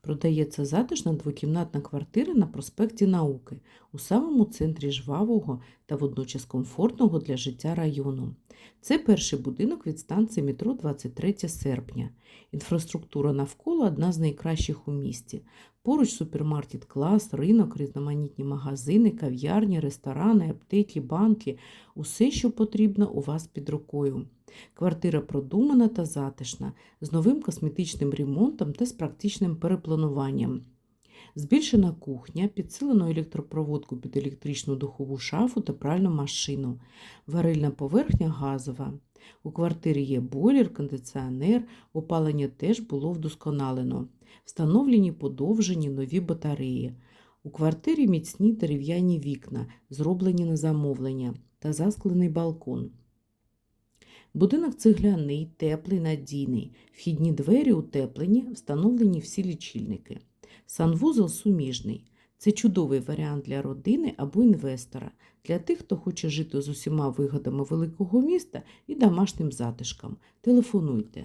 Продається затишна двокімнатна квартира на проспекті Науки у самому центрі жвавого та водночас комфортного для життя району. Це перший будинок від станції метро 23 серпня. Інфраструктура навколо одна з найкращих у місті. Поруч супермаркет клас, ринок, різноманітні магазини, кав'ярні, ресторани, аптеки, банки усе, що потрібно у вас під рукою. Квартира продумана та затишна, з новим косметичним ремонтом та з практичним переплануванням. Збільшена кухня, підсилено електропроводку під електричну духову шафу та пральну машину, варильна поверхня газова. У квартирі є бойлер, кондиціонер, опалення теж було вдосконалено. Встановлені подовжені нові батареї. У квартирі міцні дерев'яні вікна, зроблені на замовлення, та засклений балкон. Будинок цегляний, теплий, надійний. Вхідні двері утеплені, встановлені всі лічильники. Санвузол суміжний. Це чудовий варіант для родини або інвестора, для тих, хто хоче жити з усіма вигодами великого міста і домашнім затишком. Телефонуйте